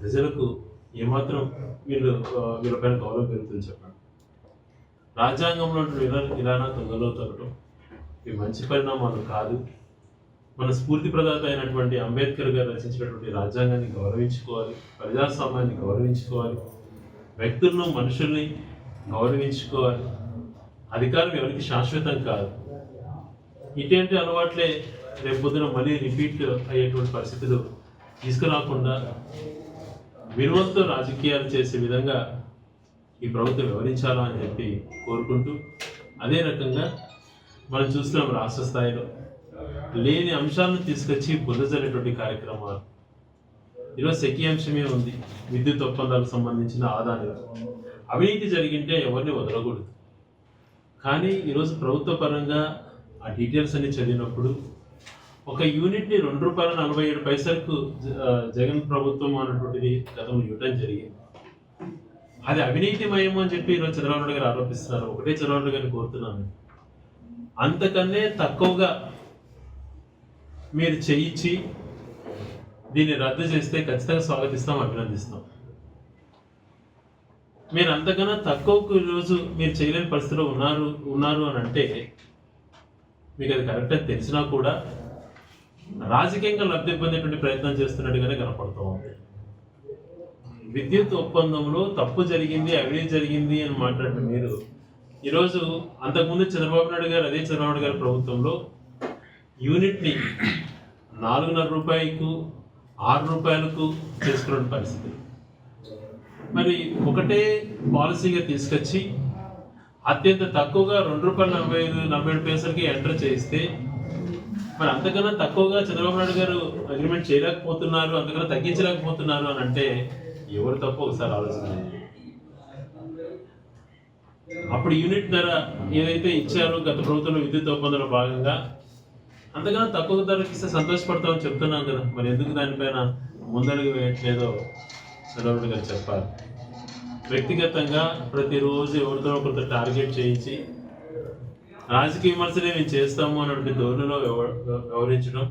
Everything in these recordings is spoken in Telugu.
ప్రజలకు ఏమాత్రం వీళ్ళు వీళ్ళ వీళ్ళపైన గౌరవం పెరుగుతుంది చెప్పండి. రాజ్యాంగంలో ఇలా ఇలానా తొందరలో తొలగడం ఇవి మంచి పరిణామాలు కాదు. మన స్ఫూర్తి ప్రదాత అయినటువంటి అంబేద్కర్ గారు రచించినటువంటి రాజ్యాంగాన్ని గౌరవించుకోవాలి ప్రజాస్వామ్యాన్ని గౌరవించుకోవాలి వ్యక్తులను మనుషుల్ని గౌరవించుకోవాలి. అధికారం ఎవరికి శాశ్వతం కాదు. ఇటువంటి అలవాట్లే రేపు పొద్దున మళ్ళీ రిపీట్ అయ్యేటువంటి పరిస్థితులు తీసుకురాకుండా విలువలతో రాజకీయాలు చేసే విధంగా ఈ ప్రభుత్వం వివరించాలా అని చెప్పి కోరుకుంటూ అదే రకంగా మనం చూస్తున్నాం రాష్ట్ర స్థాయిలో లేని అంశాలను తీసుకొచ్చి బురదజల్లేటువంటి కార్యక్రమాలు. ఈరోజు సెకీ అంశమే ఉంది విద్యుత్ ఒప్పందాలకు సంబంధించిన ఆదాయం. అవినీతి జరిగింటే ఎవరిని వదలకూడదు. కానీ ఈరోజు ప్రభుత్వ పరంగా ఆ డీటెయిల్స్ అన్ని చదివినప్పుడు ఒక యూనిట్ని రెండు రూపాయల నలభై ఏడు పైసలకు జగన్ ప్రభుత్వం అన్నటువంటిది గతంలో ఇవ్వడం జరిగింది. అది అవినీతిమయం అని చెప్పి ఈరోజు చంద్రబాబు నాయుడు గారు ఆరోపిస్తున్నారు. ఒకటే చంద్రబాబు నాయుడు గారిని కోరుతున్నాను. అంతకన్నే తక్కువగా మీరు చేయించి దీన్ని రద్దు చేస్తే ఖచ్చితంగా స్వాగతిస్తాం అభినందిస్తాం. మీరు అంతకన్నా తక్కువకు ఈరోజు మీరు చేయలేని పరిస్థితిలో ఉన్నారు ఉన్నారు అని అంటే మీకు అది కరెక్ట్ తెలిసినా కూడా రాజకీయంగా లబ్ధి పొందేటువంటి ప్రయత్నం చేస్తున్నట్టుగానే కనపడుతూ ఉంది. విద్యుత్ ఒప్పందంలో తప్పు జరిగింది అవినీతి జరిగింది అని మాట్లాడిన మీరు ఈరోజు అంతకుముందు చంద్రబాబు నాయుడు గారు అదే చంద్రబాబు నాయుడు గారి ప్రభుత్వంలో యూనిట్ని నాలుగున్నర రూపాయలకు ఆరు రూపాయలకు చేసుకున్న పరిస్థితి. మరి ఒకటే పాలసీగా తీసుకొచ్చి అత్యంత తక్కువగా రెండు రూపాయల నలభై ఐదు నలభై ఏడు పైసలకి ఎంటర్ చేస్తే మరి అంతకన్నా తక్కువగా చంద్రబాబు నాయుడు గారు అగ్రిమెంట్ చేయలేకపోతున్నారు అంతకన్నా తగ్గించలేకపోతున్నారు అని అంటే ఎవరు తప్ప? ఒకసారి ఆలోచన అప్పుడు యూనిట్ ధర ఏదైతే ఇచ్చారో గత ప్రభుత్వంలో విద్యుత్ ఒప్పందంలో భాగంగా అంతకన్నా తక్కువ ధరకి ఇస్తే సంతోషపడతామని చెప్తున్నాం కదా. మరి ఎందుకు దానిపైన ముందడుగు వేయట్లేదో చంద్రబాబు గారు చెప్పాలి. వ్యక్తిగతంగా ప్రతిరోజు ఎవరితో ఒకరితో టార్గెట్ చేయించి రాజకీయ విమర్శలే మేము చేస్తాము అన్నటువంటి ధోరణిలో వ్యవహరించడం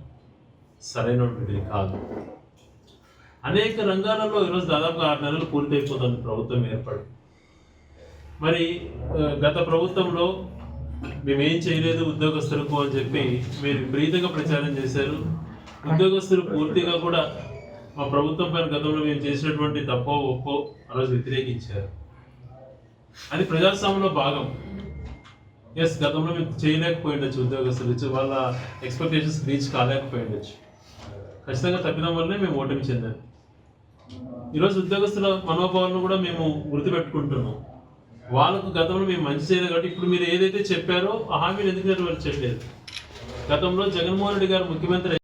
సరైనటువంటిది కాదు. అనేక రంగాలలో ఈరోజు దాదాపు ఆరు నెలలు పూర్తయిపోతుంది ప్రభుత్వం ఏర్పడి మరి గత ప్రభుత్వంలో మేమేం చేయలేదు ఉద్యోగస్తులకు అని చెప్పి మీరు విపరీతంగా ప్రచారం చేశారు. ఉద్యోగస్తులు పూర్తిగా కూడా మా ప్రభుత్వం పైన గతంలో మేము చేసినటువంటి తప్పో ఒప్పో ఆ రోజు వ్యతిరేకించారు. అది ప్రజాస్వామ్యంలో భాగం. ఎస్ గతంలో మేము చేయలేకపోయిండొచ్చు ఉద్యోగస్తులు. ఇచ్చి వాళ్ళ ఎక్స్పెక్టేషన్స్ రీచ్ కాలేకపోయిండొచ్చు. ఖచ్చితంగా తప్పిన వల్లనే మేము ఓటమి చెందాం. ఈరోజు ఉద్యోగస్తుల మనోభావాలను కూడా మేము గుర్తుపెట్టుకుంటున్నాం. వాళ్ళకు గతంలో మేము మంచి చేయలేదు కాబట్టి ఇప్పుడు మీరు ఏదైతే చెప్పారో ఆ హామీలు ఎందుకు నెరవేర్చట్లేదు? గతంలో జగన్మోహన్ రెడ్డి గారు ముఖ్యమంత్రి